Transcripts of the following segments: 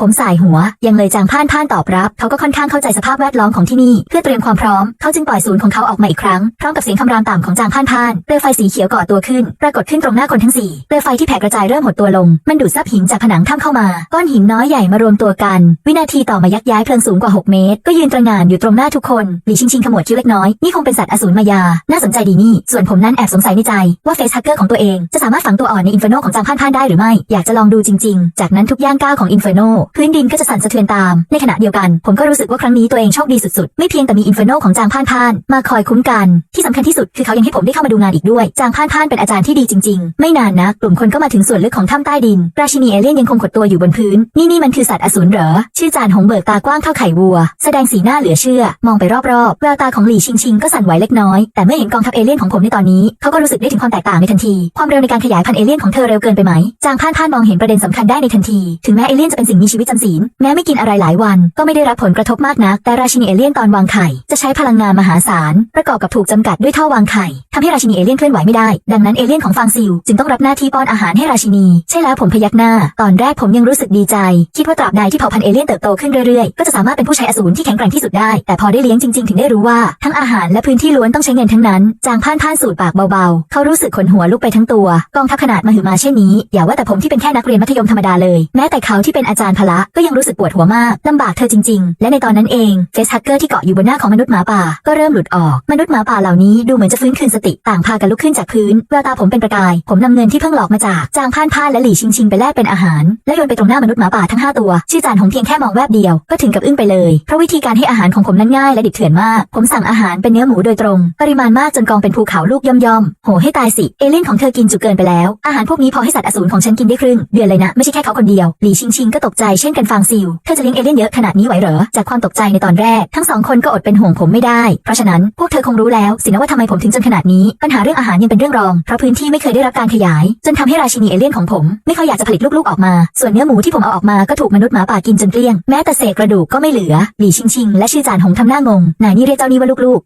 ผมสายหัว ยังเลยจางพ่านพ่านตอบรับ เขาก็ค่อนข้างเข้าใจสภาพแวดล้อมของที่นี่ เพื่อเตรียมความพร้อม เขาจึงปล่อยศูนย์ของเขาออกมาอีกครั้ง พร้อมกับเสียงคำรามต่ำของจางพ่านพ่านเปลวไฟสีเขียวก่อตัวขึ้น ปรากฏขึ้นตรงหน้าคนทั้งสี่เปลวไฟที่แผ่กระจายเริ่มหดตัวลง มันดูดซับหินจากผนังถ้ำเข้ามา ก้อนหินน้อยใหญ่มารวมตัวกัน วินาทีต่อมายักย้ายเพลิงสูงกว่า 6 เมตร ก็ยืนตระหง่านอยู่ตรงหน้าทุกคนหลีชิงชิงขมวดคิ้วเล็กน้อย นี่คงเป็นสัตว์อสูรมายา น่าสนใจดีนี่ ส่วนผมนั้นแอบสงสัยในใจ ว่าเฟซฮักเกอร์ของตัวเองจะสามารถฝังตัวอ่อนในอินเฟอร์โนของจางพ่านพ่านได้หรือไม่ อยากจะลองดูจริง ๆ จากนั้นทุกย่างก้าวของอินเฟอร์โนพื้นดินก็จะสั่นสะเทือนตาม ในขณะเดียวกัน ผมก็รู้สึกว่าครั้งนี้ตัวเองโชคดีสุดๆ ไม่เพียงแต่มีอินฟโนของจางพ่านพ่าน มาคอยคุ้มกัน ที่สำคัญที่สุดคือเขายังให้ผมได้เข้ามาดูงานอีกด้วย จางพ่านพ่านเป็นอาจารย์ที่ดีจริงๆ ไม่นานนะกลุ่มคนก็มาถึงส่วนลึกของถ้ำใต้ดิน ราชินีเอเลี่ยนยังคงขดตัวอยู่บนพื้น นี่นี่มันคือสัตว์อสูรเหรอ ชื่อจานหงเบิกตากว้างเท่าไข่วัว แสดงสีหน้าเหลือเชื่อ มองไปรอบๆ แววตาของหลี่ชิงชิงก็สั่นไหวเล็กน้อย แต่เมื่อเห็นกองทัพเอเลี่ยนของผมในตอนนี้ เขาก็รู้สึกได้ถึงความแตกต่างในทันที ความเร็วในการขยายพันธุ์เอเลี่ยนของเธอเร็วเกินไปไหม จางพ่านพ่านมองเห็นประเด็นสำคัญได้ในทันที ถึงแม้เอเลี่ยนจะเป็นสิ่งมีชีวิตจำศีลแม้ไม่กินอะไรหลายวัน ก็ไม่ได้รับผลกระทบมากนัก แต่ราชินีเอเลี่ยนตอนวางไข่ จะใช้พลังงานมหาศาล ประกอบกับถูกจำกัดด้วยท่อวางไข่ทำให้ราชินีเอเลี่ยนเคลื่อนไหวไม่ได้ ดังนั้นเอเลี่ยนของฟางซิลจึงต้องรับหน้าที่ป้อนอาหารให้ราชินี ใช่แล้วผมพยักหน้า ตอนแรกผมยังรู้สึกดีใจ คิดว่าตราบใดที่เผ่าพันธุ์เอเลี่ยนเติบโตขึ้นเรื่อยๆ ก็จะสามารถเป็นผู้ใช้อสูรที่แข็งแกร่งที่สุดได้ แต่พอได้เลี้ยงจริงๆ ถึงได้รู้ว่าทั้งอาหารและพื้นที่ล้วนต้องใช้เงินทั้งนั้น จางพ่านพ่านสูดปากเบาๆ เขารู้สึกขนหัวลุกไปทั้งตัว กองทัพขนาดมหึมาเช่นนี้ อย่าว่าแต่ผมที่เป็นแค่นักเรียนมัธยมธรรมดาเลย แม้แต่เขาที่เป็นอาจารย์จารย์พละก็ยังรู้สึกปวดหัวมากลำบากเธอจริง ๆ และในตอนนั้นเองเฟสฮักเกอร์ที่เกาะอยู่บนหน้าของมนุษย์หมาป่า ก็เริ่มหลุดออกมนุษย์หมาป่าเหล่านี้ดูเหมือนจะฟื้นคืนสติต่างพากันลุกขึ้นจากพื้นแววตาผมเป็นประกาย ผมนำเงินที่เพิ่งหลอกมาจากจางพ่านพ่านและหลี่ชิงชิงไปแลกเป็นอาหาร และโยนไปตรงหน้ามนุษย์หมาป่าทั้งห้าตัวชื่อจานหงเพียงแค่มองแวบเดียวก็ถึงกับอึ้งไปเลยเพราะวิธีการให้อาหารของผมนั้นง่ายและดิบเถื่อนมาก ผมสั่งอาหารเป็นเนื้อหมูโดยตรง ปริมาณมากจนกองเป็นภูเขาลูกย่อมย่อมๆโหให้ตายสิเอเลี่ยนของเธอกินจุเกินไปแล้ว อาหารพวกนี้พอให้สัตว์อสูรของฉันกินได้ครึ่งเดือนเลยนะไม่ใช่แค่เขาคนเดียวหลี่ชิงชิงก็ตกใจเช่นกันฟางซิลเธอจะเลี้ยงเอเลี่ยนเยอะขนาดนี้ไหวเหรอ จากความตกใจในตอนแรก ทั้งสองคนก็อดเป็นห่วงผมไม่ได้ เพราะฉะนั้นพวกเธอคงรู้แล้วสินะว่าทำไมผมถึงจนขนาดนี้ ปัญหาเรื่องอาหารยังเป็นเรื่องรอง เพราะพื้นที่ไม่เคยได้รับการขยาย จนทำให้ราชินีเอเลี่ยนของผม ไม่ค่อยอยากจะผลิตลูกๆออกมา ส่วนเนื้อหมูที่ผมเอาออกมาก็ถูกมนุษย์หมาป่ากินจนเกลี้ยง แม้แต่เศษกระดูกก็ไม่เหลือ หลี่ชิงชิงและชื่อจานหงทำหน้างง นายนี่เรียกเจ้านี่ว่าลูก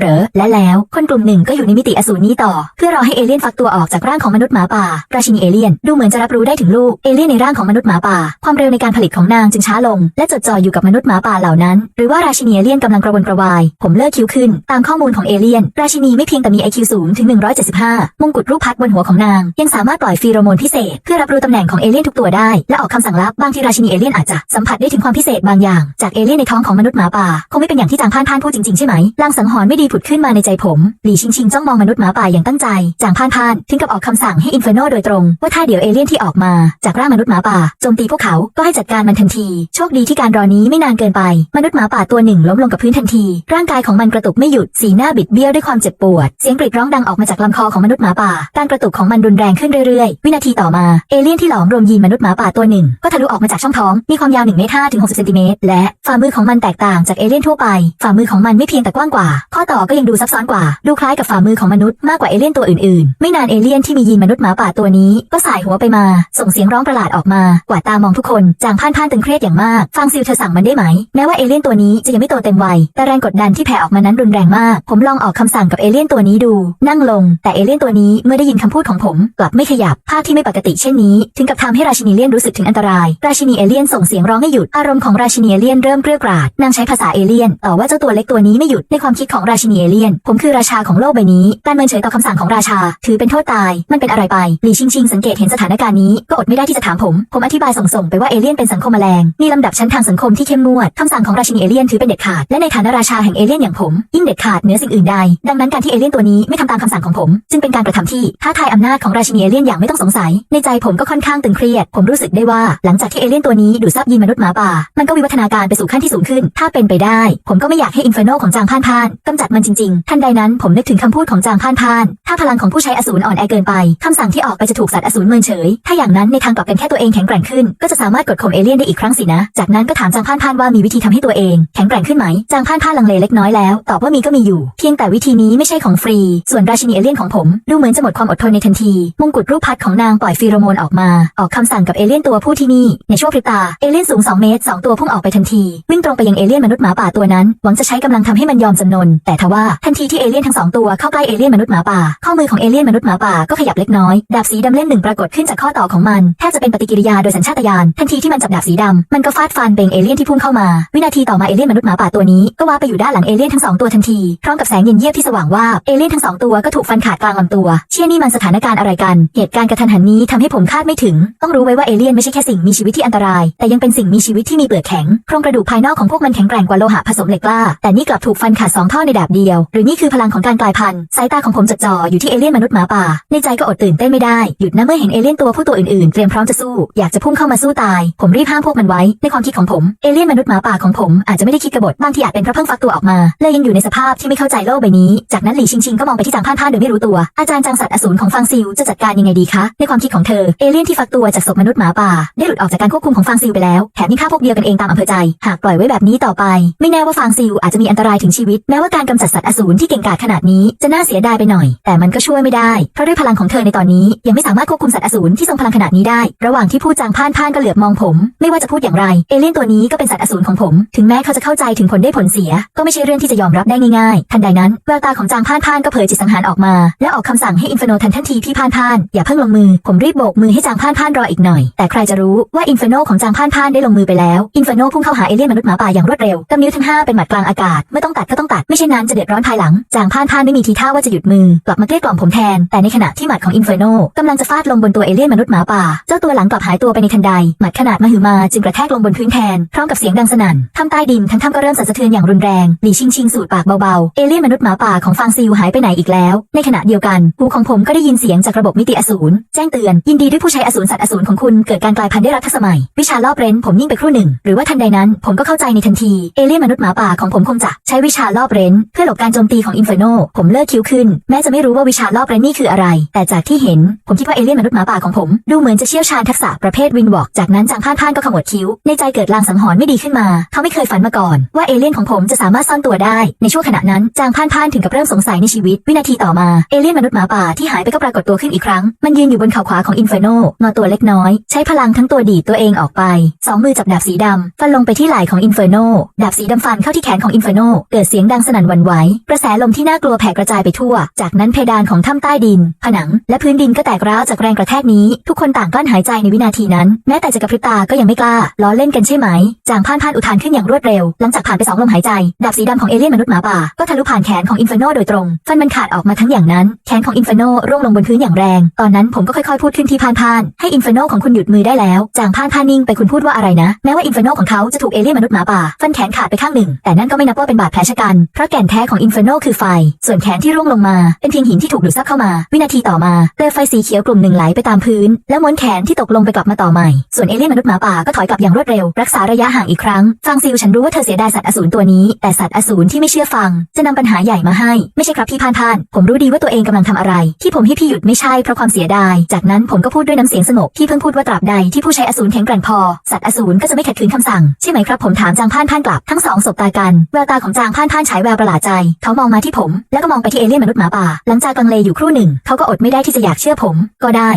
เหรอ และแล้วคนกลุ่มหนึ่งก็อยู่ในมิติอสูรนี้ต่อ เพื่อรอให้เอเลี่ยนฟักตัวออกจากร่างของมนุษย์หมาป่า ราชินีเอเลี่ยนดูเหมือนจะรับรู้ได้ถึงลูกเอเลี่ยนในร่างของมนุษย์หมาป่า ความเร็วในการผลิตของนางจึงช้าลง และจดจ่ออยู่กับมนุษย์หมาป่าเหล่านั้น หรือว่าราชินีเอเลี่ยนกำลังกระวนกระวาย ผมเลิกคิ้วขึ้น ตามข้อมูลของเอเลี่ยน ราชินีไม่เพียงแต่มี IQ สูงถึง 175 มงกุฎรูปพัดบนหัวของนาง ยังสามารถปล่อยฟีโรโมนพิเศษ เพื่อรับรู้ตำแหน่งของเอเลี่ยนทุกตัวได้ และออกคำสั่งลับบางทีราชินีเอเลี่ยนอาจจะสัมผัสได้ถึงความพิเศษบางอย่าง จากเอเลี่ยนในท้องของมนุษย์หมาป่าคงไม่เป็นอย่างที่จางพานพานพูดจริงๆใช่ไหมลางสังหรณ์ไม่ดีผุดขึ้นมาในใจผม หลี่ชิงชิงจ้องมองมนุษย์หมาป่าอย่างตั้งใจ จางพานพานถึงกับออกคำสั่งให้อินเฟอร์โนโดยตรง ว่าถ้าเดี๋ยวเอเลี่ยนที่ออกมา จากร่างมนุษย์หมาป่าโจมตีพวกเขาก็ให้จัดการมันทันที โชคดีที่การรอนี้ไม่นานเกินไป มนุษย์หมาป่าตัวหนึ่งล้มลงกับพื้นทันที ร่างกายของมันกระตุกไม่หยุดสีหน้าบิดเบี้ยวด้วยความเจ็บปวด เสียงกรีดร้องดังออกมาจากลำคอของมนุษย์หมาป่า การกระตุกของมันรุนแรงขึ้นเรื่อยๆ วินาทีต่อมาเอเลี่ยนที่หลอมรวมยีนมนุษย์หมาป่าตัวหนึ่งก็ทะลุออกมาจากช่องท้องมีความยาว1เมตร5ถึง60เซนติเมตรและฝ่ามือของมันแตกต่างจากเอเลี่ยนทั่วไปฝ่ามือของมันไม่เพียงแต่กว้างกว่าข้อต่อก็ยังดูซับซ้อนกว่า ดูคล้ายกับฝ่ามือของมนุษย์มากกว่าเอเลี่ยนตัวอื่นๆ ไม่นานเอเลี่ยนที่มียีนมนุษย์หมาป่าตัวนี้ ก็สายหัวไปมา ส่งเสียงร้องประหลาดออกมากวาดตามองทุกคนจางพ่านพ่านตึงเครียดอย่างมาก ฟังซิลเธอสั่งมันได้ไหม แม้ว่าเอเลี่ยนตัวนี้จะยังไม่โตเต็มวัย แต่แรงกดดันที่แผ่ออกมานั้นรุนแรงมาก ผมลองออกคำสั่งกับเอเลี่ยนตัวนี้ดู นั่งลง แต่เอเลี่ยนตัวนี้เมื่อได้ยินคำพูดของผมกลับไม่ขยับ ภาพที่ไม่ปกติเช่นนี้ ถึงกับทำให้ราชินีเลี่ยนรู้สึกถึงอันตราย ราชินีเอเลี่ยนส่งเสียงร้องให้หยุด อารมณ์ของราชินีเอเลี่ยนเริ่มเกรี้ยวกราด นางใช้ภาษาเอเลี่ยนต่อว่าเจ้าตัวเล็กตัวนี้ไม่หยุด ในความคิดของราชินีเอเลียน ผมคือราชาของโลกใบนี้ การเมินเฉยต่อคำสั่งของราชา ถือเป็นโทษตาย มันเป็นอะไรไป หลี่ชิงชิงสังเกตเห็นสถานการณ์นี้ก็อดไม่ได้ที่จะถามผม ผมอธิบายส่งๆไปว่าเอเลี่ยนเป็นสังคมแมลง มีลำดับชั้นทางสังคมที่เข้มงวด คำสั่งของราชินีเอเลี่ยนถือเป็นเด็ดขาด และในฐานะราชาแห่งเอเลี่ยนอย่างผม ยิ่งเด็ดขาดเหนือสิ่งอื่นใด ดังนั้นการที่เอเลี่ยนตัวนี้ไม่ทำตามคำสั่งของผม จึงเป็นการกระทำที่ท้าทายอำนาจของราชินีเอเลี่ยนอย่างไม่ต้องสงสัย ในใจผมก็ค่อนข้างตึงเครียด ผมรู้สึกได้ว่า หลังจากที่เอเลี่ยนตัวนี้ดูดซับยีนมนุษย์หมาป่า มันก็วิวัฒนาการไปสู่ขั้นที่สูงขึ้น ถ้าเป็นไปได้ ผมก็ไม่อยากให้อินเฟอร์โนของจางพ่านพ่านกำจัดมันจริงๆ ทันใดนั้นผมนึกถึงคำพูดของจางพ่านพ่าน ถ้าพลังของผู้ใช้อสูรอ่อนแอเกินไปคำสั่งที่ออกไปจะถูกสัตว์อสูรเมินเฉย ถ้าอย่างนั้นในทางกลับกันแค่ตัวเองแข็งแกร่งขึ้น ก็จะสามารถกดข่มเอเลี่ยนได้อีกครั้งสินะ จากนั้นก็ถามจางพ่านพ่านว่ามีวิธีทำให้ตัวเอง แข็งแกร่งขึ้นไหม จางพ่านพ่านลังเลเล็กน้อยแล้ว ตอบว่ามีก็มีอยู่ เพียงแต่วิธีนี้ไม่ใช่ของฟรี ส่วนราชินีเอเลี่ยนของผมดูเหมือนจะหมดความอดทนในทันที มงกุฎรูปพัดของนางปล่อยฟีโรโมนออกมา ออกคำสั่งกับเอเลี่ยนตัวผู้ที่นี่ ในช่วงพริบตา เอเลี่ยนสูง 2 เมตร 2 ตัวพุ่งออกไปทันที วิ่งตรงไปยังเอเลี่ยนมนุษย์หมาป่าตัวนั้น หวังจะใช้กำลังทำให้มันยอมจำนนแต่ทว่าทันทีที่เอเลี่ยนทั้งสองตัวเข้าใกล้เอเลี่ยนมนุษย์หมาป่า ข้อมือของเอเลี่ยนมนุษย์หมาป่าก็ขยับเล็กน้อย ดาบสีดำเล่มหนึ่งปรากฏขึ้นจากข้อต่อของมันแทบจะเป็นปฏิกิริยาโดยสัญชาตญาณทันทีที่มันจับดาบสีดำมันก็ฟาดฟันเบงเอเลี่ยนที่พุ่งเข้ามา วินาทีต่อมาเอเลี่ยนมนุษย์หมาป่าตัวนี้ก็ว่าไปอยู่ด้านหลังเอเลี่ยนทั้งสองตัวทันทีพร้อมกับแสงเย็นเยียบที่สว่างว่าเอเลี่ยนทั้งสองตัวก็ถูกฟันขาดกลางลำตัว เชี่ยนี่มันสถานการณ์อะไรกัน เหตุการณ์กระทันหันนี้ทำให้ผมคาดไม่ถึง ต้องรู้ไว้ว่าเอเลี่ยนไม่ใช่แค่สิ่งมีชีวิตที่อันตราย แต่ยังเป็นสิ่งมีชีวิตที่มีเปลือกแข็งโครงกระดูกภายนอกของพวกมันแข็งแกร่งกว่าโลหะผสมเหล็กกล้าแต่นี่กลับถูกฟันขาดสองท่อในดาบเดียว หรือนี่คือพลังของการกลายพันธุ์สายตาของผมจดจ่ออยู่ที่เอเลี่ยนมนุษย์หมาป่า ในใจก็อดตื่นเต้นไม่ได้ หยุดนะเมื่อเห็นเอเลี่ยนตัวผู้ตัวอื่นๆ เตรียมพร้อมจะสู้ อยากจะพุ่งเข้ามาสู้ตาย ผมรีบห้ามพวกมันไว้ ในความคิดของผม เอเลี่ยนมนุษย์หมาป่าของผมอาจจะไม่ได้คิดกบฏบางทีอาจเป็นเพราะเพิ่งฟักตัวออกมาเลยยังอยู่ในสภาพที่ไม่เข้าใจโลกใบนี้ จากนั้นหลี่ชิงชิงก็มองไปที่จางพ่านพ่านโดยไม่รู้ตัว อาจารย์จางสัตว์อสูรของฟางซิลจะจัดการยังไงดีคะ ในความคิดของเธอ เอเลี่ยนที่ฟักตัวจากศพมนุษย์หมาป่า ได้หลุดออกจากการควบคุมของฟางซิลไปแล้ว แถมยังฆ่าพวกเดียวกันเองตามอำเภอใจ หากปล่อยไว้แบบนี้ต่อไป ไม่แน่ว่าฟางซิลอาจจะมีอันตรายถึงชีวิต แม้ว่าการกำจัดสัตว์อสูรที่เก่งกาจขนาดนี้จะน่าเสียดายไปหน่อย แต่มันก็ช่วยไม่ได้ เพราะด้วยพลังของเธอในตอนนี้ ยังไม่สามารถควบคุมสัตว์อสูรที่ทรงพลังขนาดนี้ได้ ระหว่างที่พูดจางพ่านพ่านก็เหลือบมองผม ไม่ว่าจะพูดอย่างไร เอเลี่ยนตัวนี้ก็เป็นสัตว์อสูรของผม ถึงแม้เขาจะเข้าใจถึงผลได้ผลเสีย ก็ไม่ใช่เรื่องที่จะยอมรับได้ง่ายๆ ทันใดนั้นแววตาของจางพ่านพ่านก็เผยจิตสังหารออกมา และออกคำสั่งให้อินฟโนทันทันทีพี่พ่านพ่านอย่าเพิ่งลงมือ ผมรีบโบกมือให้จางพ่านพ่านรออีกหน่อย แต่ใครจะรู้ว่าอินฟโนของจางพ่านพ่านได้ลงมือไปแล้วอินฟโนพุ่งเข้าหาเอเลี่ยนมนุษย์หมาป่าอย่างรวดเร็วกำนิ้วทั้งห้าเป็นหมัดกลางอากาศเมื่อต้องตัดก็ต้องตัดไม่เช่นนั้นจะเดือดร้อนภายหลัง จางพ่านพ่านไม่มีทีท่าว่าจะหยุดมือกลับมาเกลี้ยกล่อมผมแทน แต่ในขณะที่หมัดของอินเฟิร์โนกำลังจะฟาดลงบนตัวเอเลี่ยนมนุษย์หมาป่า เจ้าตัวหลังกลับหายตัวไปในทันใด หมัดขนาดมหึมาจึงกระแทกลงบนพื้นแทน พร้อมกับเสียงดังสนั่นทำใต้ดินทั้งถ้ำก็เริ่มสั่นสะเทือนอย่างรุนแรงหลีชิงชิงสูดปากเบาๆ เอเลี่ยนมนุษย์หมาป่าของฟางซิลหายไปไหนอีกแล้ว ในขณะเดียวกันหูของผมก็ได้ยินเสียงจากระบบมิติอสูรแจ้งเตือนยินดีด้วยผู้ใช้อสูรสัตว์อสูรของคุณเกิดการกลายพันธุ์ได้รับทักษะใหม่วิชารอบเร้นผมนิ่งไปครู่หนึ่งหรือว่าทันใดนั้น ผมก็เข้าใจในทันทีเอเลี่ยนมนุษย์หมาป่าของผมคงจะใช้วิชารอบเร้นเพื่อหลบการโจมตีของอินเฟอร์โน ผมเลิกคิ้วขึ้น แม้จะไม่รู้ว่าวิชารอบเรนนี่คืออะไร แต่จากที่เห็น ผมคิดว่าเอเลี่ยนมนุษย์หมาป่าของผม ดูเหมือนจะเชี่ยวชาญทักษะประเภทวินวอกจากนั้นจางพ่านพ่านก็ขมวดคิ้ว ในใจเกิดลางสังหรณ์ไม่ดีขึ้นมา เขาไม่เคยฝันมาก่อน ว่าเอเลี่ยนของผมจะสามารถซ่อนตัวได้ ในช่วงขณะนั้นจางพ่านพ่านถึงกับเริ่มสงสัยในชีวิต วินาทีต่อมา เอเลี่ยนมนุษย์หมาป่าที่หายไปก็ปรากฏตัวขึ้นอีกครั้ง มันยืนอยู่บนเข่าขวาของอินเฟอร์โนงอตัวเล็กน้อย ใช้พลังทั้งตัวดีดตัวเองออกไป สองมือจับดาบสีดำฟันลงไปที่ไหล่ของอินเฟอร์โนดาบสีดำฟันเข้าที่แขนของอินเฟอร์โนเกิดเสียงดังสนั่นวันไหวกระแสลมที่น่ากลัวแผ่กระจายไปทั่ว จากนั้นเพดานของถ้ำใต้ดิน ผนัง และพื้นดินก็แตกร้าวจากแรงกระแทกนี้ ทุกคนต่างกลั้นหายใจในวินาทีนั้น แม้แต่จะกระพริบตาก็ยังไม่กล้า ล้อเล่นกันใช่ไหม จางพ่านพ่านอุทานขึ้นอย่างรวดเร็ว หลังจากผ่านไปสองลมหายใจ ดาบสีดำของเอเลี่ยนมนุษย์หมาป่า ก็ทะลุผ่านแขนของอินฟอร์โนโดยตรง ฟันมันขาดออกมาทั้งอย่างนั้น แขนของอินฟอร์โนร่วงลงบนพื้นอย่างแรง ตอนนั้นผมก็ค่อยๆพูดขึ้นที่พ่านพ่านให้อินฟอร์โนของคุณหยุดมือได้แล้ว จางพ่านพ่านนิ่งไปคุณพูดว่าอะไรนะ แม้ว่าอินฟอร์โนของเขาจะถูกเอเลี่ยนมนุษย์หมาป่าฟันแขนขาดไปข้างหนึ่งแต่นั่นก็ไม่นับว่าเป็นบาดแผลชะกันเพราะแก่นแท้ของอินเฟอร์โนคือไฟ ส่วนแขนที่ร่วงลงมา เป็นเพียงหินที่ถูกดูดซับเข้ามา วินาทีต่อมาเปลวไฟสีเขียวกลุ่มหนึ่งไหลไปตามพื้น แล้วม้วนแขนที่ตกลงไปกลับมาต่อใหม่ ส่วนเอเลี่ยนมนุษย์หมาป่าก็ถอยกลับอย่างรวดเร็ว รักษาระยะห่างอีกครั้งฟังซิลฉันรู้ว่าเธอเสียดายสัตว์อสูรตัวนี้ แต่สัตว์อสูรที่ไม่เชื่อฟัง จะนำปัญหาใหญ่มาให้ ไม่ใช่ครับพี่พานพาน ผมรู้ดีว่าตัวเองกำลังทำอะไร ที่ผมให้พี่หยุดไม่ใช่เพราะความเสียดาย จากนั้นผมก็พูดด้วยน้ำเสียงสงบที่เพิ่งพูดว่าตราบใดที่ผู้ใช้อสูรแข็งแกร่งพอ สัตว์อสูรก็จะไม่ขัดขืนคำสั่ง ใช่ไหมครับผมถามจางพานพานกลับทั้งสองสบตากันแววตาของจางพานพานฉายแววประหลาดใจ เขามองมาที่ผม แล้วก็มองไปที่เอเลี่ยนมนุษย์หมาป่า หลังจากกังเลอยู่ครู่หนึ่ง เขาก็อดไม่ได้ที่จะอยากเชื่อผม ก็ได้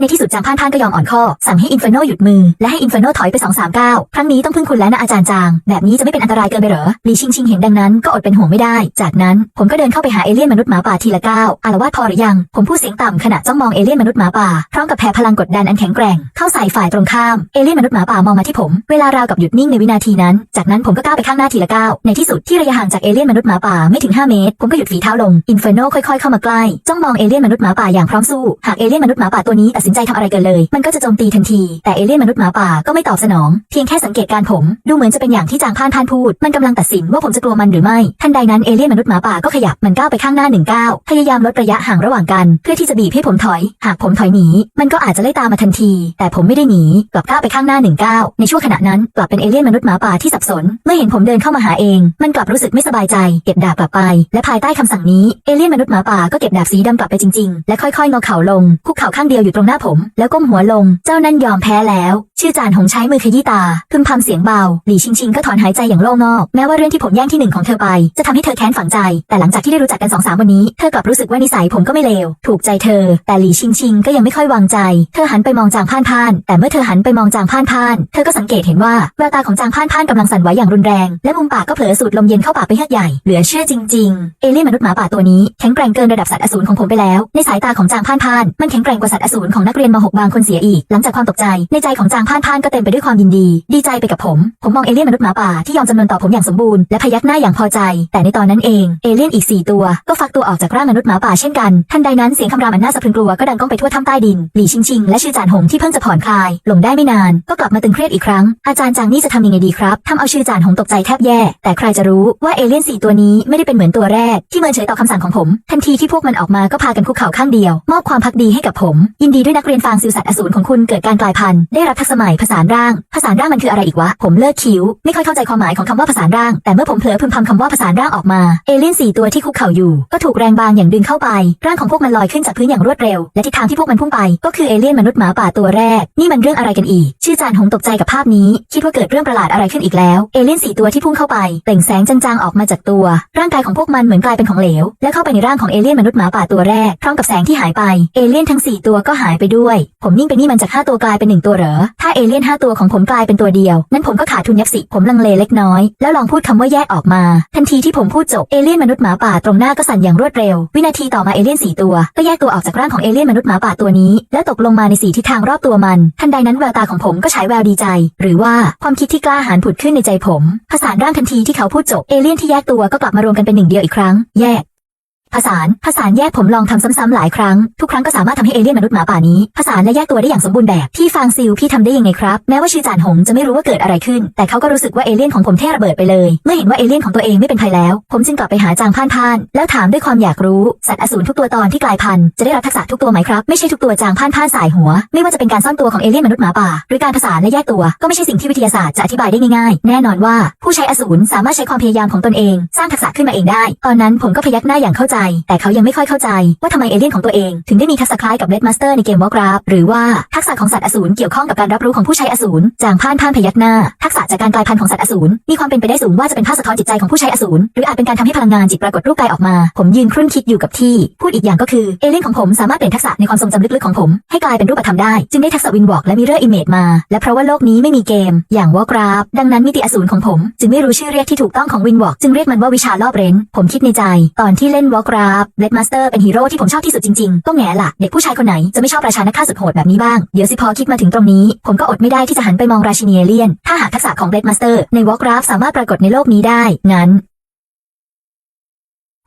ในที่สุดจางพ่านพ่านก็ยอมอ่อนข้อ สั่งให้อินเฟอร์โนหยุดมือ และให้อินเฟอร์โนถอยไปสองสามก้าวครั้งนี้ต้องพึ่งคุณแล้วนะอาจารย์จาง แบบนี้จะไม่เป็นอันตรายเกินไปเหรอลีชิงชิงเห็นดังนั้นก็อดเป็นห่วงไม่ได้ จากนั้นผมก็เดินเข้าไปหาเอเลี่ยนมนุษย์หมาป่าทีละก้าวอารวาสพอหรือยัง ผมพูดเสียงต่ำขณะจ้องมองเอเลี่ยนมนุษย์หมาป่าพร้อมกับแผ่พลังกดดันอันแข็งแกร่งเข้าใส่ฝ่ายตรงข้ามเอเลี่ยนมนุษย์หมาป่ามองมาที่ผม เวลาราวกับหยุดนิ่งในวินาทีนั้น จากนั้นผมก็ก้าวไปข้างหน้าทีละก้าวในที่สุดที่ระยะห่างจากเอเลี่ยนมนุษย์หมาป่าไม่ถึง 5 เมตร ผมก็หยุดฝีเท้าลงอินเฟอร์โนค่อยๆเข้ามาใกล้จ้องมองเอเลี่ยนมนุษย์หมาป่าอย่างพร้อมสู้หากเอเลี่ยนมนุษย์หมาป่าตัวนี้ตัดสินใจทำอะไรเกันเลย มันก็จะโจมตีทันที แต่เอเลี่ยนมนุษย์หมาป่าก็ไม่ตอบสนอง เพียงแค่สังเกตการผม ดูเหมือนจะเป็นอย่างที่จางพานพานพูด มันกำลังตัดสินว่าผมจะกลัวมันหรือไม่ ทันใดนั้นเอเลี่ยนมนุษย์หมาป่าก็ขยับมันก้าวไปข้างหน้าหนึ่งก้าวพยายามลดระยะห่างระหว่างกัน เพื่อที่จะบีบให้ผมถอย หากผมถอยหนี มันก็อาจจะไล่ตามมาทันที แต่ผมไม่ได้หนี กลับก้าวไปข้างหน้าหนึ่งก้าวในช่วงขณะนั้นกลับเป็นเอเลี่ยนมนุษย์หมาป่าที่สับสน เมื่อเห็นผมเดินเข้ามาหาเอง มันกลับรู้สึกไม่สบายใจ เก็บดาบกลับไป และภายใต้คำสั่งนี้เอเลี่ยนมนุษย์หมาป่าก็เก็บดาบสีดำกลับไปจริงๆ และค่อยๆงอเข่าลงคุกเข่าข้างเดียวอยู่ตรงหน้าผม แล้วก้มหัวลง เจ้านั่นยอมแพ้แล้ว ชื่อจานหงใช้มือขยี้ตา พึมพำเสียงเบา หลี่ชิงชิงก็ถอนหายใจอย่างโล่งอก แม้ว่าเรื่องที่ผมแย่งที่หนึ่งของเธอไป จะทำให้เธอแค้นฝังใจ แต่หลังจากที่ได้รู้จักกันสองสามวันนี้ เธอกลับรู้สึกว่านิสัยผมก็ไม่เลว ถูกใจเธอ แต่หลี่ชิงชิงก็ยังไม่ค่อยวางใจ เธอหันไปมองจางพ่านพ่าน แต่เมื่อเธอหันไปมองจางพ่านพ่าน เธอก็สังเกตเห็นว่าแววตาของจางพ่านพ่านกำลังสั่นไหวอย่างรุนแรง และมุมปากก็เผลอสูดลมเย็นเข้าปากไปเฮือกใหญ่ เหลือเชื่อจริง ๆ เอเลี่ยนมนุษย์หมาป่าตัวนี้แข็งแกร่งเกินระดับสัตว์อสูรของผมไปแล้ว ในสายตาของจางพ่านพ่าน มันแข็งแกร่งกว่าสัตว์อสูรของนักเรียนมหกบางคนเสียอีก หลังจากความตกใจ ในใจของจางพ่านพ่านก็เต็มไปด้วยความยินดี ดีใจไปกับผม ผมมองเอเลี่ยนมนุษย์หมาป่าที่ยอมจำนนต่อผมอย่างสมบูรณ์และพยักหน้าอย่างพอใจ แต่ในตอนนั้นเองเอเลี่ยนอีกสี่ตัว ก็ฟักตัวออกจากร่างมนุษย์หมาป่าเช่นกัน ทันใดนั้นเสียงคำรามอันน่าสะพรึงกลัวก็ดังก้องไปทั่วถ้ำใต้ดิน หลี่ชิงชิงและชื่อจานหงที่เพิ่งจะผ่อนคลาย ลงได้ไม่นาน ก็กลับมาตึงเครียดอีกครั้ง อาจารย์จางนี่จะทำยังไงดีครับทำเอาชื่อจานหงตกใจแทบแย่ แต่ใครจะรู้ว่าเอเลี่ยนสี่ตัวนี้ไม่ได้เป็นเหมือนตัวแรก ที่เมินเฉยต่อคำสั่งของผม ทันทีที่พวกมันออกมาก็พากันคุกเข่าข้างเดียวมอบความพักดีให้กับผม ยินดีด้วยนักเรียนฟางซิลสัตว์อสูรของคุณเกิดการกลายพันธุ์ได้รับทักษะใหม่ผสาร่างผสาร่างมันคืออะไรอีกวะ ผมเลิกคิ้ว ไม่ค่อยเข้าใจความหมายของคำว่าผสาร่าง แต่เมื่อผมเผลอพึมพำคำว่าผสาร่างออกมา เอเลี่ยนสี่ตัวที่คุกเข่าอยู่ ก็ถูกแรงบางอย่างดึงเข้าไป ร่างของพวกมันลอยขึ้นจากพื้นอย่างรวดเร็ว และทิศทางที่พวกมันพุ่งไปก็คือเอเลี่ยนมนุษย์หมาป่าตัวแรก นี่มันเรื่องอะไรกันอีก ชื่อจานหงตกใจกับภาพนี้ คิดว่าเกิดเรื่องประหลาดอะไรขึ้นอีกแล้ว เอเลี่ยนสี่ตัวที่พุ่งเข้าไปเปล่งแสงจางๆออกมาจากตัว ร่างกายของพวกมันเหมือนกลายเป็นของเหลว และเข้าไปในร่างของเอเลี่ยนมนุษย์หมาป่าตัวแรกพร้อมกับแสงที่หายไป เอเลี่ยนทั้งสี่ตัวก็หายไปด้วย ผมนิ่งไปนี่มันจากห้าตัวกลายเป็นหนึ่งตัวเหรอ ถ้าเอเลี่ยนห้าตัวของผมกลายเป็นตัวเดียว นั้นผมก็ขาดทุนยับสิ ผมลังเลเล็กน้อย แล้วลองพูดคำว่าแยกออกมา ทันทีที่ผมพูดจบ เอเลี่ยนมนุษย์หมาป่าตรงหน้าก็สั่นอย่างรวดเร็ว วินาทีต่อมาเอเลี่ยนสี่ตัว ก็แยกตัวออกจากร่างของเอเลี่ยนมนุษย์หมาป่าตัวนี้ แล้วตกลงมาในสี่ทิศทางรอบตัวมัน ทันใดนั้นแววตาของผมก็ฉายแววดีใจ หรือว่าความคิดที่กล้าหาญผุดขึ้นในใจผมผสานร่างทันทีที่เขาพูดจบ เอเลี่ยนที่แยกตัวก็กลับมารวมกันเป็นหนึ่งเดียวอีกครั้ง แยก ผสานผสานแยกผมลองทำซ้ำๆหลายครั้ง ทุกครั้งก็สามารถทำให้เอเลี่ยนมนุษย์หมาป่านี้ผสานและแยกตัวได้อย่างสมบูรณ์แบบ พี่ฟางซิลพี่ทำได้ยังไงครับ แม้ว่าชื่อจานหงจะไม่รู้ว่าเกิดอะไรขึ้น แต่เขาก็รู้สึกว่าเอเลี่ยนของผมเท่ระเบิดไปเลย เมื่อเห็นว่าเอเลี่ยนของตัวเองไม่เป็นภัยแล้ว ผมจึงกลับไปหาจางพ่านพ่าน แล้วถามด้วยความอยากรู้ สัตว์อสูรทุกตัวตอนที่กลายพันธุ์จะได้รับทักษะทุกตัวไหมครับไม่ใช่ทุกตัวจางพ่านพ่านสายหัว ไม่ว่าจะเป็นการซ่อนตัวของเอเลี่ยนมนุษย์หมาป่าหรือการผสานและแยกตัวก็ไม่ใช่สิ่งที่วิทยาศาสตร์จะอธิบายได้ง่ายๆแน่นอนว่าผู้ใช้อสูรสามารถใช้ความพยายามของตนเอง สร้างทักษะขึ้นมาเองได้ ตอนนั้นผมก็พยักหน้าอย่างเข้าใจแต่เขายังไม่ค่อยเข้าใจว่าทำไมเอเลี่ยนของตัวเอง ถึงได้มีทักษะคล้ายกับเลดมาสเตอร์ในเกมวอร์กราฟหรือว่าทักษะของสัตว์อสูรเกี่ยวข้องกับการรับรู้ของผู้ใช้อสูรจางพ่านพ่านพยักหน้า ทักษะจากการกลายพันธุ์ของสัตว์อสูรมีความเป็นไปได้สูงว่าจะเป็นภาพสะท้อนจิตใจของผู้ใช้อสูรหรืออาจเป็นการทำให้พลังงานจิตปรากฏรูปกายออกมา ผมยืนครุ่นคิดอยู่กับที่ พูดอีกอย่างก็คือเอเลี่ยนของผมสามารถเปลี่ยนทักษะในความทรงจำลึกๆของผม ให้กลายเป็นรูปธรรมได้จึงได้ทักษะวินวอล์กและมิเรอร์อิเมจมา และเพราะว่าโลกนี้ไม่มีเกม อย่างวอร์กราฟดังนั้นมิติอสูรของผม จึงไม่รู้ชื่อเรียกที่ถูกต้องของวินวอล์กจึงเรียกมันว่าวิชาลอบเร้นผมคิดในใจ ตอนที่เล่นวอร์ครับเลดมาสเตอร์เป็นฮีโร่ที่ผมชอบที่สุดจริงๆ ก็แง่ล่ะเด็กผู้ชายคนไหนจะไม่ชอบราชานักฆ่าสุดโหดแบบนี้บ้าง เดี๋ยวสิพอคิดมาถึงตรงนี้ ผมก็อดไม่ได้ที่จะหันไปมองราชินีเอเลียน ถ้าหากทักษะของเบลดมาสเตอร์ในวอลกราฟสามารถปรากฏในโลกนี้ได้ งั้น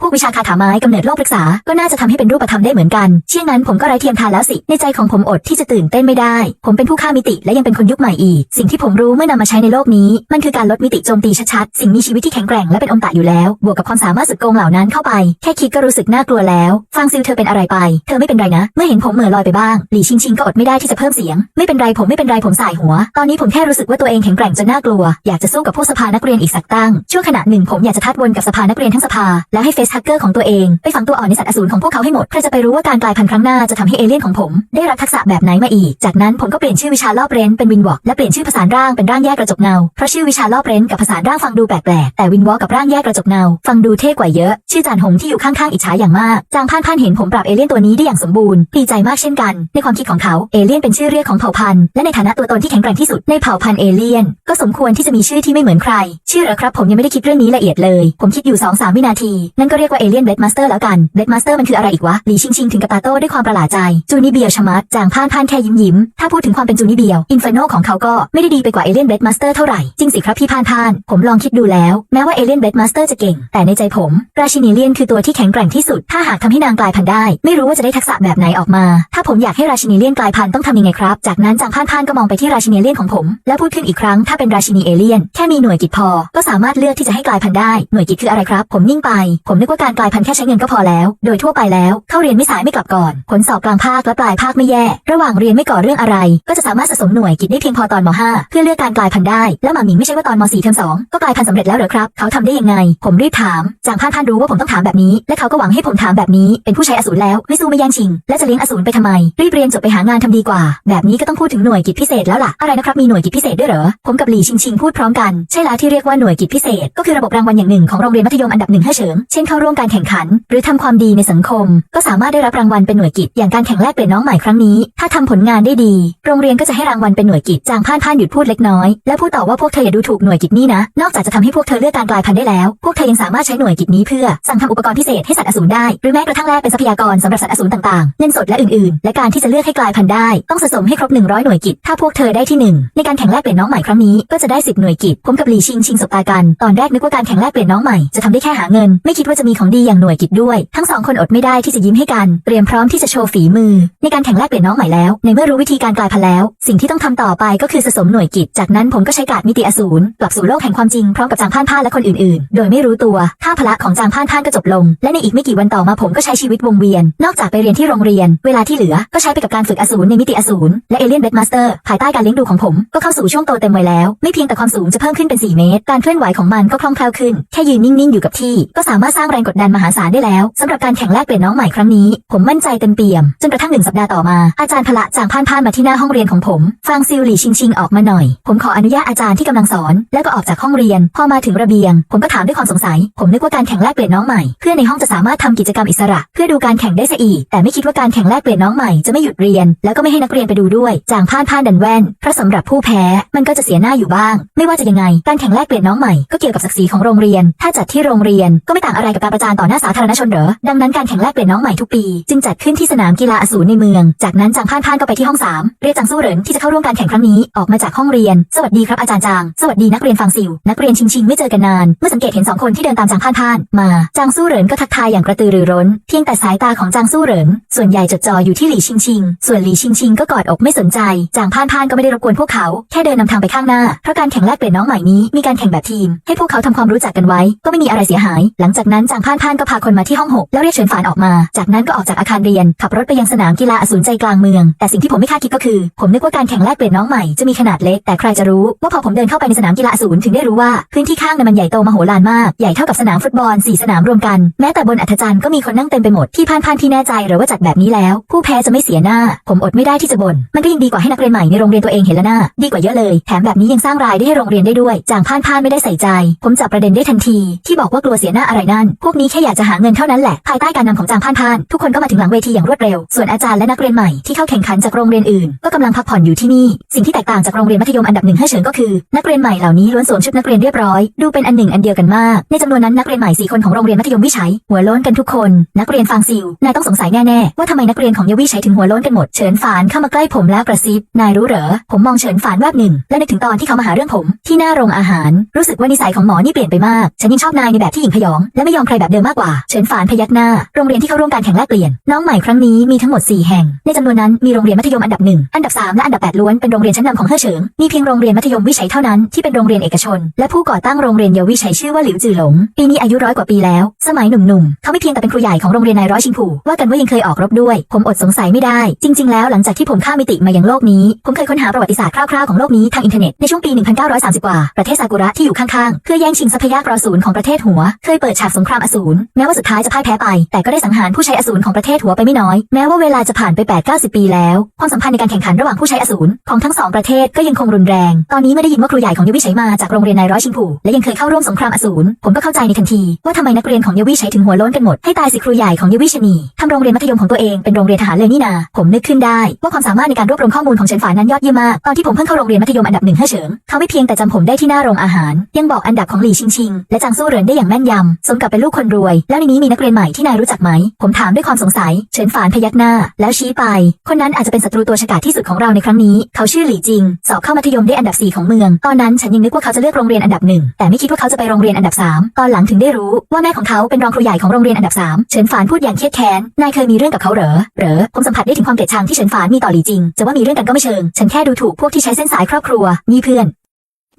พวกวิชาคาถาไม้กำเนิดโลกปรึกษา ก็น่าจะทำให้เป็นรูปธรรมได้เหมือนกัน เช่นนั้นผมก็ไร้เทียมทานแล้วสิ ในใจของผมอดที่จะตื่นเต้นไม่ได้ ผมเป็นผู้ฆ่ามิติและยังเป็นคนยุคใหม่อีก สิ่งที่ผมรู้เมื่อนำมาใช้ในโลกนี้ มันคือการลดมิติโจมตีชัดๆ สิ่งมีชีวิตที่แข็งแกร่งและเป็นอมตะอยู่แล้ว บวกกับความสามารถสุดโกงเหล่านั้นเข้าไป แค่คิดก็รู้สึกน่ากลัวแล้วฟังซิลเธอเป็นอะไรไป เธอไม่เป็นไรนะ เมื่อเห็นผมเหม่อลอยไปบ้าง หลี่ชิงชิงก็อดไม่ได้ที่จะเพิ่มเสียง ไม่เป็นไรผมไม่เป็นไรผมสายหัว ตอนนี้ผมแค่รู้สึกว่าตัวเองแข็งแกร่งจนน่ากลัว อยากจะสู้กับพวกสภานักเรียนอีกสักตั้ง ช่วงขณะหนึ่งผมอยากจะทัดวนกับสภานักเรียนทั้งสภา แล้วให้เฟซฮักเกอร์ของตัวเองไปฝังตัวอ่อนในสัตว์อสูรของพวกเขาให้หมดใครจะไปรู้ว่าการกลายพันธุ์ครั้งหน้าจะทำให้เอเลี่ยนของผม ได้รับทักษะแบบไหนมาอีก จากนั้นผมก็เปลี่ยนชื่อวิชารอบเรนเป็นวินวอล์กและเปลี่ยนชื่อผสาร่างเป็นร่างแยกกระจกเงาเพราะชื่อวิชารอบเรนกับผสาร่างฟังดูแปลกๆแต่วินวอล์กกับร่างแยกกระจกเงาฟังดูเท่กว่าเยอะ ชื่อจานหงที่อยู่ข้างๆอิจฉาอย่างมากจางพ่านพ่านเห็นผมปรับเอเลี่ยนตัวนี้ได้อย่างสมบูรณ์ดีใจมากเช่นกัน ในความคิดของเขาเอเลี่ยนเป็นชื่อเรียกของเผ่าพันธุ์และในฐานะตัวตนที่แข็งแกร่งที่สุดในเผ่าพันธุ์เอเลี่ยนก็สมควรที่จะมีชื่อที่ไม่เหมือนใครชื่อเหรอครับผมยังไม่ได้คิดเรื่องนี้ละเอียดเลย ผมคิดอยู่2อสวินาทีนั่นก็เรียกว่าเอเลี่ยนเบลดมาสเตอร์แล้วกันเบลดมาสเตอร์มันคืออะไรอีกวะหลีชิงชิงถึงกับตาโต้ด้วยความประหลาดใจจูนี่เบียชมัดจางพ่านพ่านแค่ยิ้มยิ้มถ้าพูดถึงความเป็นจูนี่เบียอินเฟอร์โนของเขาก็ไม่ได้ดีไปกว่าเอเลี่ยนเบลดมาสเตอร์เท่าไหร่จริงสิครับพี่พ่านพ่านผมลองคิดดูแล้ว แม้ว่าเอเลี่ยนเบลดมาสเตอร์จะเก่ง แต่ในใจผมราชินีเลียนคือตัวที่แข็งแกร่งที่สุด ถ้าหากทำให้นางกลายพันธุ์ได้ ไม่รู้ว่าจะได้ทักษะแบบไหนออกมา ถ้าผมอยากให้ราชินีเลียนกลายพันธุ์ต้องทำยังไงครับ จากนั้นจางพ่านพ่านก็มองไปที่ราชินีเลียนของผม แล้วพูดขึ้นอีกครั้งถ้าเป็นราชินีเอเลี่ยนแค่มีหน่วยกิจพอ ก็สามารถเลือกที่จะให้กลายพันธุ์ได้หน่วยกิจคืออะไรครับ ผมนิ่งไป ผมนึกว่าการกลายพันธุ์แค่ใช้เงินก็พอแล้ว โดยทั่วไปแล้ว เข้าเรียนไม่สายไม่กลับก่อน ผลสอบกลางภาคและปลายภาคไม่แย่ ระหว่างเรียนไม่ก่อเรื่องอะไร ก็จะสามารถสะสมหน่วยกิจได้เพียงพอตอนม .5 เพื่อเลือกการกลายพันธุ์ได้ แล้วหมาหมิงไม่ใช่ว่าตอนม .4 เทอม2ก็กลายพันธุ์สำเร็จแล้วเหรอครับ เขาทำได้ยังไง ผมรีบถาม จางพานพานรู้ว่าผมต้องถามแบบนี้ และเขาก็หวังให้ผมถามแบบนี้ เป็นผู้ใช้อสูรแล้ว ไม่สู้ไม่แย่งชิง และจะเลี้ยงอสูรไปทำไม รีบเรียนจบไปหางานทำดีกว่า แบบนี้ก็ต้องพูดถึงหน่วยกิจพิเศษแล้วล่ะ อะไรนะครับ มีหน่วยกิจพิเศษด้วยเหรอ ผมกับหลี่ชิงชิงพูดพร้อมกัน ใช่แล้วที่เรียกว่าหน่วยกิจพิเศษ ก็คือระบบรางวัลอย่างหนึ่งของโรงเรียนมัธยมอันดับหนึ่งให้เฉิงเช่นเข้าร่วมการแข่งขัน หรือทำความดีในสังคม ก็สามารถได้รับรางวัลเป็นหน่วยกิจอย่างการแข่งแลกเปลี่ยนน้องใหม่ครั้งนี้ ถ้าทำผลงานได้ดี โรงเรียนก็จะให้รางวัลเป็นหน่วยกิจจางพานพานหยุดพูดเล็กน้อยและพูดต่อว่าพวกเธออย่าดูถูกหน่วยกิจนี้นะ นอกจากจะทำให้พวกเธอเลือกการกลายพันธุ์ได้แล้ว พวกเธอยังสามารถใช้หน่วยกิจนี้เพื่อสั่งทำอุปกรณ์พิเศษให้สัตว์อสูรได้หรือแม้กระทั่งแลกเป็นทรัพยากรสำหรับสัตว์อสูรต่างๆเงินสดและอื่นๆ และการที่จะเลือกให้กลายพันธุ์ได้ ต้องสะสมให้ครบ 100 หน่วยกิจ ถ้าพวกเธอได้ที่หนึ่งในการแข่งแลกเปลี่ยนน้องใหม่ครั้งนี้ก็จะได้ 10 หน่วยกิจผมกับหลีชิงชิงสบตากัน ตอนแรกนึกว่าการแข่งแลกเปลี่ยนน้องใหม่จะทำได้แค่หาเงิน ไม่คิดว่าจะมีของดีอย่างหน่วยกิจด้วย ทั้งสองคนอดไม่ได้ที่จะยิ้มให้กัน เตรียมพร้อมที่จะโชว์ฝีมือ ในการแข่งแลกเปลี่ยนน้องใหม่แล้ว ในเมื่อรู้วิธีการกลายพันธุ์แล้ว สิ่งที่ต้องทำต่อไปก็คือสะสมหน่วยกิจ จากนั้นผมก็ใช้การดมิติอสูรกลับสู่โลกแห่งความจริงพร้อมกับจางพานพานและคนอื่นๆ โดยไม่รู้ตัวค่าพละของจางพานพานก็จบลง และในอีกไม่กี่วันต่อมาผมก็ใช้ชีวิตวงเวียน นอกจากไปเรียนที่โรงเรียน เวลาที่เหลือก็ใช้ไปกับการฝึกอสูรในมิติอสูรและเอเลียนเบดมาสเตอร์ภายใต้การเลี้ยงดูของผมก็เข้าสู่ช่วงโตเต็มวัยแล้ว ไม่เพียงแต่ความสูงจะเพิ่มขึ้นเป็น 4 เมตร การเคลื่อนไหวของมันก็คล่องแคล่วขึ้น แค่ยืนนิ่งๆอยู่กับที่ก็สามารถสร้างแรงกดดันมหาศาลได้แล้วสำหรับการแข่งแลกเปลี่ยนน้องใหม่ครั้งนี้ ผมมั่นใจเต็มเปี่ยม จนกระทั่งหนึ่งสัปดาห์ต่อมา อาจารย์พละจางพานพานมาที่หน้าห้องเรียนของผม ฟังซิลหลี่ชิงชิงออกมาหน่อย ผมขออนุญาตอาจารย์ที่กำลังสอน แล้วก็ออกจากห้องเรียน พอมาถึงระเบียง ผมก็ถามด้วยความสงสัย ผมนึกว่าการแข่งแลกเปลี่ยนน้องใหม่ เพื่อนในห้องจะสามารถทำกิจกรรมอิสระ เพื่อดูการแข่งได้ซะอีก แต่ไม่คิดว่าการแข่งแลกเปลี่ยนน้องใหม่จะไม่หยุดเรียน แล้วก็ไม่ให้นักเรียนไปดูด้วย จางพานพานดันแว่นเพราะสำหรับผู้แพ้ มันก็จะเสียหน้าอยู่บ้าง ไม่ว่าจะยังไง การแข่งแลกเปลี่ยนน้องใหม่ก็เกี่ยวกับศักดิ์ศรีของโรงเรียน ถ้าจัดที่โรงเรียนก็ไม่ต่างอะไรกับการประจานต่อหน้าสาธารณชนเหรอ ดังนั้นการแข่งแลกเปลี่ยนน้องใหม่ทุกปี จึงจัดขึ้นที่สนามกีฬาอสูรในเมือง จากนั้นจางพานพานก็ไปที่ห้องสามเรียกจางสู้เหรินที่จะเข้าร่วมการแข่งครั้งนี้ออกมาจากห้องเรียน สวัสดีครับอาจารย์จาง สวัสดีนักเรียนฟังซิว นักเรียนชิงชิงไม่เจอกันนาน เมื่อสังเกตเห็นสองคนที่เดินตามจางพานพานมาจางสู้เหรินก็ทักทายอย่างกระตือรือร้น เพียงแต่สายตาของจางสู้เหรินส่วนใหญ่จดจ่ออยู่ที่หลี่ชิงชิง ส่วนหลี่ชิงชิงก็กอดอกไม่สนใจ จางพานพานก็ไม่ได้รบกวนพวกเขาแค่เดินนำทางไปข้างหน้าเพราะการแข่งแลกเปลี่ยนน้องใหม่นี้มีการแข่งแบบทีม ให้พวกเขาทำความรู้จักกันไว้ ก็ไม่มีอะไรเสียหาย หลังจากนั้นจางพานพานก็พาคนมาที่ห้องหกแล้วเรียกเฉินฝานออกมา จากนั้นก็ออกจากอาคารเรียน ขับรถไปยังสนามกีฬาอสูรใจกลางเมือง แต่สิ่งที่ผมไม่คาดคิดก็คือ ผมนึกว่าการแข่งแลกเปลี่ยนน้องใหม่จะมีขนาดเล็ก แต่ใครจะรู้ว่าพอผมเดินเข้าไปในสนามกีฬาอสูรถึงได้รู้ว่าพื้นที่ข้างนั้นมันใหญ่โตมโหฬารมาก ใหญ่เท่ากับสนามฟุตบอลสี่สนามรวมกัน แม้แต่บนอัธจันทร์ก็มีคนนั่งเต็มไปหมดพี่พานพานพี่แน่ใจหรือว่าจัดแบบนี้แล้ว ผู้แพ้จะไม่เสียหน้า ผมอดไม่ได้ที่จะบ่น มันก็ยังดีกว่าให้นักเรียนใหม่ในโรงเรียนตัวเองเห็นแล้วหน้า ดีกว่าเยอะเลย แถมแบบนี้ยังสร้างรายได้ให้โรงเรียนได้ด้วย จางพานพานไม่ได้ใส่ใจ ผมจับประเด็นได้ทันที ที่บอกว่ากลัวเสียหน้าอะไรนั่นพวกนี้แค่อยากจะหาเงินเท่านั้นแหละ ภายใต้การนำของจางพานพาน ทุกคนก็มาถึงหลังเวทีอย่างรวดเร็ว ส่วนอาจารย์และนักเรียนใหม่ที่เข้าแข่งขันจากโรงเรียนอื่น ก็กำลังพักผ่อนอยู่ที่นี่ สิ่งที่แตกต่างจากโรงเรียนมัธยมอันดับหนึ่งให้เฉิงก็คือ นักเรียนใหม่เหล่านี้ล้วนสวมชุดนักเรียนเรียบร้อย ดูเป็นอันหนึ่งอันเดียวกันมาก ในจำนวนนั้นนักเรียนใหม่สี่คนของโรงเรียนมัธยมวิชัย หัวล้นกันทุกคน นักเรียนฟังซิว นายต้องสงสัยแน่ๆว่าทำไมนักเรียนของเยาวิชัยถึงหัวล้นกันหมด เฉินฝานเข้ามาใกล้ผมแล้วกระซิบ นายรู้เหรอ ผมมองเฉินฝานแวบหนึ่ง และนึกถึงตอนที่เขามาหาเรื่องผม ที่หน้าโรงอาหาร รู้สึกว่านิสัยของหมอนี่เปลี่ยนไปมาก ฉันยังชอบนายในแบบที่หญิงพยอง และไม่ยอมใครแบบเดิมมากกว่า เฉินฝานพยักหน้า โรงเรียนที่เข้าร่วมการแข่งแลกเปลี่ยน น้องใหม่ครั้งนี้มีทั้งหมด 4 แห่ง ในจำนวนนั้นมีโรงเรียนมัธยมอันดับหนึ่งอันดับสามและอันดับแปดล้วนเป็นโรงเรียนชั้นนำของเฮ่อเฉิง มีเพียงโรงเรียนมัธยมวิชัยเท่านั้นที่เป็นโรงเรียนเอกชน และผู้ก่อตั้งโรงเรียนเยาวิชัยชื่อว่าหลิวจือหลง ปีนี้อายุร้อยกว่าปีแล้ว สมัยหนุ่มๆ เขาไม่เพียงแต่เป็นครูใหญ่ของโรงเรียนนายร้อยชิงผู่ว่ากันว่ายังเคยออกรบด้วย ผมอดสงสัยไม่ได้ จริง ๆ แล้วหลังจากที่ผมข้ามมิติมายังโลกนี้ ผมเคยค้นหาประวัติศาสตร์คร่าวๆของโลกนี้ทางอินเทอร์เน็ตในช่วงปี 1930 กว่า ประเทศซากุระที่อยู่ข้างๆ เพื่อแย่งชิงทรัพยากรอสูรของประเทศหัว เคยเปิดฉากสงครามอสูรแม้ว่าสุดท้ายจะพ่ายแพ้ไป แต่ก็ได้สังหารผู้ใช้อสูรของประเทศหัวไปไม่น้อย แม้ว่าเวลาจะผ่านไป 8-90 ปีแล้ว ความสัมพันธ์ในการแข่งขันระหว่างผู้ใช้อสูรของทั้งสองประเทศก็ยังคงรุนแรง ตอนนี้ไม่ได้ยินว่าครูใหญ่ของเยาวิชัยมาจากโรงเรียนนายร้อยชิงผู่และยังเคยเข้าร่วมสงครามอสูรผมก็เข้าใจในทันที ว่าทำไมนักเรียนของเยาวิชัยถึงหัวล้นกันหมดให้ตายสิครูใหญ่ของเยาวิชนีทำโรงเรียนมัธยมของตัวเองเป็นโรงเรียนทหารเลยนี่นา ผมนึกขึ้นได้ว่าความสามารถในการรวบรวมข้อมูลของเฉินฝานนั้นยอดเยี่ยมมากตอนที่ผมเพิ่งเข้าโรงเรียนมัธยมอันดับหนึ่งให้เฉิงเขาไม่เพียงแต่จำผมได้ที่หน้าโรงอาหาร ยังบอกอันดับของหลี่ชิงชิงและจางสู้เหรินได้อย่างแม่นยำสมกับเป็นลูกคนรวย แล้วในนี้มีนักเรียนใหม่ที่นายรู้จักไหม ผมถามด้วยความสงสัย เฉินฝานพยักหน้า แล้วชี้ไป คนนั้นอาจจะเป็นศัตรูตัวฉกาจที่สุดของเราในครั้งนี้ เขาชื่อหลี่จิง สอบเข้ามัธยมได้อันดับสี่ของเมือง ตอนนั้นฉันยังนึกว่าเขาจะเลือกโรงเรียนอันดับหนึ่งแต่ไม่คิดว่าเขาจะไปโรงเรียนอันดับสามตอนหลังถึงได้รู้ว่าแม่ของเขาเป็นรองครูใหญ่ของโรงเรียนอันดับสามเฉินฝานพูดอย่างเครียดแค้น นายเคยมีเรื่องกับเขาเหรอ เหรอ ผมสัมผัสได้ถึงความเกลียดชังที่เฉินฝานมีต่อหลี่จิง จะว่ามีเรื่องกันก็ไม่เชิง ฉันแค่ดูถูกพวกที่ใช้เส้นสายครอบครัวมีเพื่อน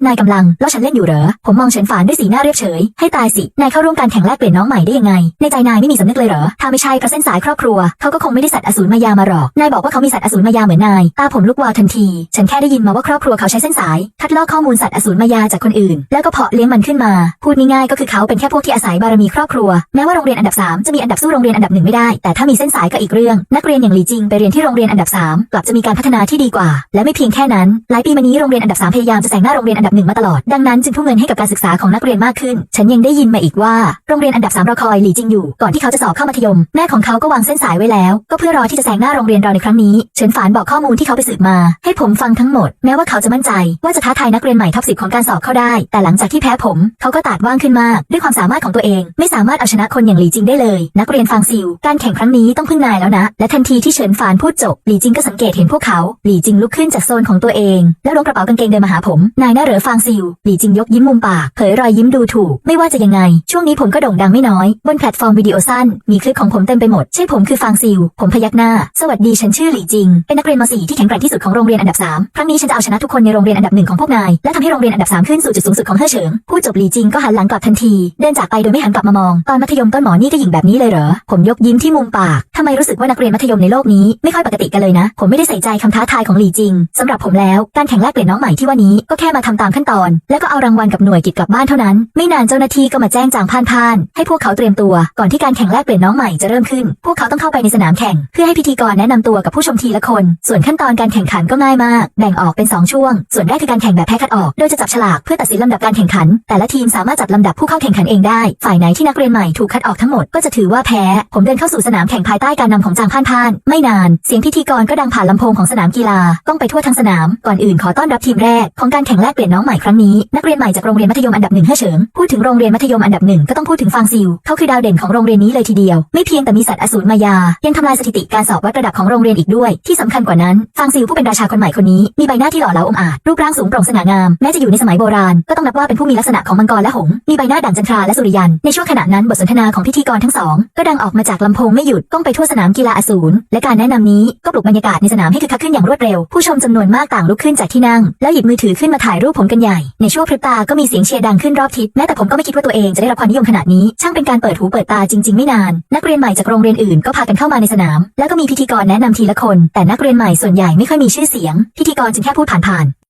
นายกำลังล้อฉันเล่นอยู่เหรอ ผมมองเฉินฝานด้วยสีหน้าเรียบเฉย ให้ตายสิ นายเข้าร่วมการแข่งแลกเปลี่ยนน้องใหม่ได้ยังไง ในใจนายไม่มีสำนึกเลยเหรอ ถ้าไม่ใช่เพราะเส้นสายครอบครัว เขาก็คงไม่ได้สัตว์อสูรมายามาหรอก นายบอกว่าเขามีสัตว์อสูรมายาเหมือนนาย ตาผมลุกวาวทันที ฉันแค่ได้ยินมาว่าครอบครัวเขาใช้เส้นสาย คัดลอกข้อมูลสัตว์อสูรมายาจากคนอื่น แล้วก็เพาะเลี้ยงมันขึ้นมา พูดง่ายๆก็คือเขาเป็นแค่พวกที่อาศัยบารมีครอบครัว แม้ว่าโรงเรียนอันดับสามจะมีอันดับสู้โรงเรียนอันดับหนึ่งไม่ได้ แต่ถ้ามีเส้นสายก็อีกเรื่อง นักเรียนอย่างหลีจิงไปเรียนที่โรงเรียนอันดับสามกลับจะมีการพัฒนาที่ดีกว่า และไม่เพียงแค่นั้น หลายปีมานี้โรงเรียนอันดับสามพยายามจะแซงหน้าโรงเรียนอันดับหนึ่งมาตลอด ดังนั้นจึงทุ่มเงินให้กับการศึกษาของนักเรียนมากขึ้น ฉันยังได้ยินมาอีกว่า โรงเรียนอันดับสามรอคอยหลีจิงอยู่ ก่อนที่เขาจะสอบเข้ามัธยม แม่ของเขาก็วางเส้นสายไว้แล้ว ก็เพื่อรอที่จะแซงหน้าโรงเรียนเราในครั้งนี้ เฉินฝานบอกข้อมูลที่เขาไปสืบมา ให้ผมฟังทั้งหมด แม้ว่าเขาจะมั่นใจ ว่าจะท้าทายนักเรียนใหม่ท็อปสิบของการสอบเข้าได้ แต่หลังจากที่แพ้ผม เขาก็ตาดว่างขึ้นมาก ด้วยความสามารถของตัวเอง ไม่สามารถเอาชนะคนอย่างหลีจิงได้เลย นักเรียนฟังซิวการแข่งครั้งนี้ต้องพึ่งนายแล้วนะ และทันทีที่เฉินฝานพูดจบ หลีจิงก็สังเกตเห็นพวกเขา หลีจิงลุกขึ้นจากโซนของตัวเอง แล้วล้วงกระเป๋ากางเกงเดินมาหาผม นายน่าเหรอฟางซิว หลีจิงยกยิ้มมุมปาก เผยรอยยิ้มดูถูก ไม่ว่าจะยังไง ช่วงนี้ผมก็โด่งดังไม่น้อย บนแพลตฟอร์มวิดีโอสั้น มีคลิปของผมเต็มไปหมดใช่ผมคือฟางซิว ผมพยักหน้า สวัสดีฉันชื่อหลีจิง เป็นนักเรียนม .4 ที่แข็งแกร่งที่สุดของโรงเรียนอันดับ3ครั้งนี้ฉันจะเอาชนะทุกคนในโรงเรียนอันดับหนึ่งของพวกนาย และทำให้โรงเรียนอันดับ3ขึ้นสู่จุดสูงสุดของเฮ่อเฉิง พูดจบหลีจิงก็หันหลังกลับทันที เดินจากไปโดยไม่หันกลับมามอง ตอนมัธยมต้นหมอนี่ก็หญิงแบบนี้เลยเหรอ ผมยกยิ้มที่มุมปากทำไมรู้สึกว่านักเรียนมัธยมในโลกนี้ไม่ค่อยปกติกันเลยนะ ผมไม่ได้ใส่ใจคำท้าทายของหลีจิงสำหรับผมแล้วการแข่งแลกเปลี่ยนน้องใหม่ที่ว่านี้ก็แค่มาทำตามามขั้นตอน แล้วก็เอารางวัลกับหน่วยกิจกลับบ้านเท่านั้น ไม่นานเจ้าหน้าที่ก็มาแจ้งจางพ่านพ่านให้พวกเขาเตรียมตัวก่อนที่การแข่งแลกเปลี่ยนน้องใหม่จะเริ่มขึ้น พวกเขาต้องเข้าไปในสนามแข่ง เพื่อให้พิธีกรแนะนำตัวกับผู้ชมทีละคน ส่วนขั้นตอนการแข่งขันก็ง่ายมาก แบ่งออกเป็น 2 ช่วง ส่วนแรกคือการแข่งแบบแพ้คัดออก โดยจะจับฉลากเพื่อตัดสินลำดับการแข่งขัน แต่ละทีมสามารถจัดลำดับผู้เข้าแข่งขันเองได้ ฝ่ายไหนที่นักเรียนใหม่ถูกคัดออกทั้งหมดก็จะถือว่าแพ้ ผมเดินเข้าสู่สนามแข่งภายใต้การนำของจางพ่านพ่าน ไม่นาน เสียงพิธีกรก็ดังผ่านลำโพงของสนามกีฬา ต้องไปทั่วทั้งสนาม ก่อนอื่นขอต้อนรับทีมแรกของการแข่งแลกเปลี่ยนน้องใหม่ครั้งนี้นักเรียนใหม่จากโรงเรียนมัธยมอันดับหนึ่งเฮ่เฉิงพูดถึงโรงเรียนมัธยมอันดับหนึ่งก็ต้องพูดถึงฟางซิวเขาคือดาวเด่นของโรงเรียนนี้เลยทีเดียว ไม่เพียงแต่มีสัตว์อสูรมายา ยังทำลายสถิติการสอบวัดระดับของโรงเรียนอีกด้วย ที่สำคัญกว่านั้นฟางซิวผู้เป็นราชาคนใหม่คนนี้มีใบหน้าที่หล่อเหลาอมอาจรูปร่างสูงโปร่งสง่างามแม้จะอยู่ในสมัยโบราณก็ต้องนับว่าเป็นผู้มีลักษณะของมังกรและหงส์มีใบหน้าดั่งจันทราและสุริยันในช่วงขณะนั้นบทสนทนาของพิธีกรทั้งสองก็ดังออกมาจากลำโพงไม่หยุดก้องไปทั่วสนามกีฬาอสูรและการแนะนำนี้ก็ปลุกบรรยากาศในสนามให้คึกคักขึ้นอย่างรวดเร็ว ผู้ชมจำนวนมากต่างลุกขึ้นจากที่นั่งแล้วหยิบมือถือขึ้นมาถ่ายรูปผมกันใหญ่ ในช่วงพริบตาก็มีเสียงเชียร์ดังขึ้นรอบทิศแม้แต่ผมก็ไม่คิดว่าตัวเองจะได้รับความนิยมขนาดนี้ ช่างเป็นการเปิดหูเปิดตาจริง ๆ ไม่นาน นักเรียนใหม่จากโรงเรียนอื่นก็พากันเข้ามาในสนาม แล้วก็มีพิธีกรแนะนำทีละคน แต่นักเรียนใหม่ส่วนใหญ่ไม่ค่อยมีชื่อเสียง พิธีกรจึงแค่พูดผ่านๆ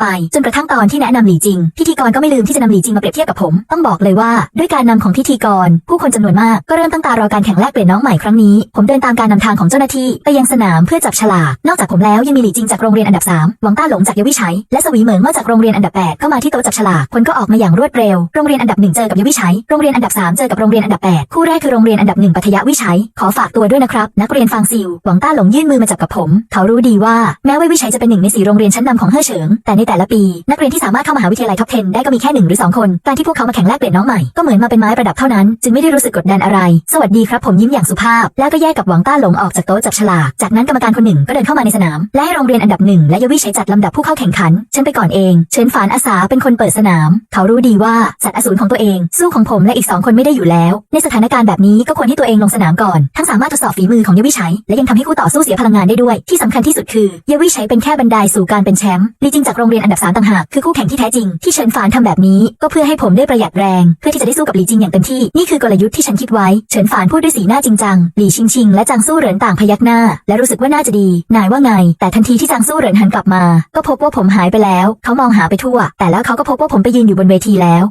ไป จนกระทั่งตอนที่แนะนำหลีจิง พิธีกรก็ไม่ลืมที่จะนำหลีจิงมาเปรียบเทียบกับผม ต้องบอกเลยว่า ด้วยการนำของพิธีกร ผู้คนจำนวนมากก็เริ่มตั้งตารอการแข่งแลกเปลี่ยนน้องใหม่ครั้งนี้ ผมเดินตามการนำทางของเจ้าหน้าที่ไปยังสนามเพื่อจับฉลากนอกจากผมแล้วยังมีหลีจิงจากโรงเรียนอันดับ3หวังต้าหลงจากเยาวิชัยและสวีเหมิงมาจากโรงเรียนอันดับ8เข้ามาที่โต๊ะจับฉลากผลก็ออกมาอย่างรวดเร็วโรงเรียนอันดับหนึ่งเจอกับเยาวิชัยโรงเรียนอันดับสามเจอกับโรงเรียนอันดับแปดคู่แรกคือโรงเรียนอันดับหนึ่งปัทยวิชัยขอฝากตัวด้วยนะครับนักเรียนฟางซิวหวังต้าหลงยื่นมือมาจับกับผม เขารู้ดีว่าแม้ว่าวิชัยจะเป็นหนึ่งในสี่โรงเรียนชั้นนำของเฮ่อเฉิงแต่ในแต่ละปี นักเรียนที่สามารถเข้ามหาวิทยาลัยท็อป 10 ได้ก็มีแค่หนึ่งหรือสองคน การที่พวกเขามาแข่งแลกเปลี่ยนน้องใหม่ก็เหมือนมาเป็นไม้ประดับเท่านั้น จึงไม่ได้รู้สึกกดดันอะไร สวัสดีครับผมยิ้มอย่างสุภาพ แล้วก็แยกกับหวังต้าหลงออกจากโต๊ะจับฉลาก จากนั้นกรรมการคนหนึ่งก็เดินเข้ามาในสนาม และให้โรงเรียนอันดับหนึ่งและเยาวิชัยจัดลำดับผู้เข้าแข่งขัน ฉันไปก่อนเอง เชิญฝานอาสาเป็นคนเปิดสนาม เขารู้ดีว่าสัตว์อสูรของตัวเอง สู้ของผมและอีกสองคนไม่ได้อยู่แล้ว ในสถานการณ์แบบนี้ก็ควรให้ตัวเองลงสนามก่อน ทั้งสามารถทดสอบฝีมือของเยาวิชัยและยังทำให้คู่ต่อสู้เสียพลังงานได้ด้วย ที่สำคัญที่สุดคือเยาวิชัยเป็นแค่บันไดสู่การเป็นแชมป์ลีจิงจากโรงเรียนอันดับสามต่างหากคือคู่แข่งที่แท้จริง ที่เฉินฝานทำแบบนี้ก็เพื่อให้ผมได้ประหยัดแรง เพื่อที่จะได้สู้กับหลีจิงอย่างเต็มที่นี่คือกลยุทธ์ที่ฉันคิดไว้เฉินฝานพูดด้วยสีหน้าจริงจังหลี่ชิงชิงและจางสู้เหรินต่างพยักหน้า และรู้สึกว่าน่าจะดี นายว่าไง แต่ทันทีที่จางสู้เหรินหันกลับมา ก็พบว่าผมหายไปแล้ว เขามองหาไปทั่ว แต่แล้วเขาก็พบว่าผมไปยืนอยู่บนเวทีแล้ว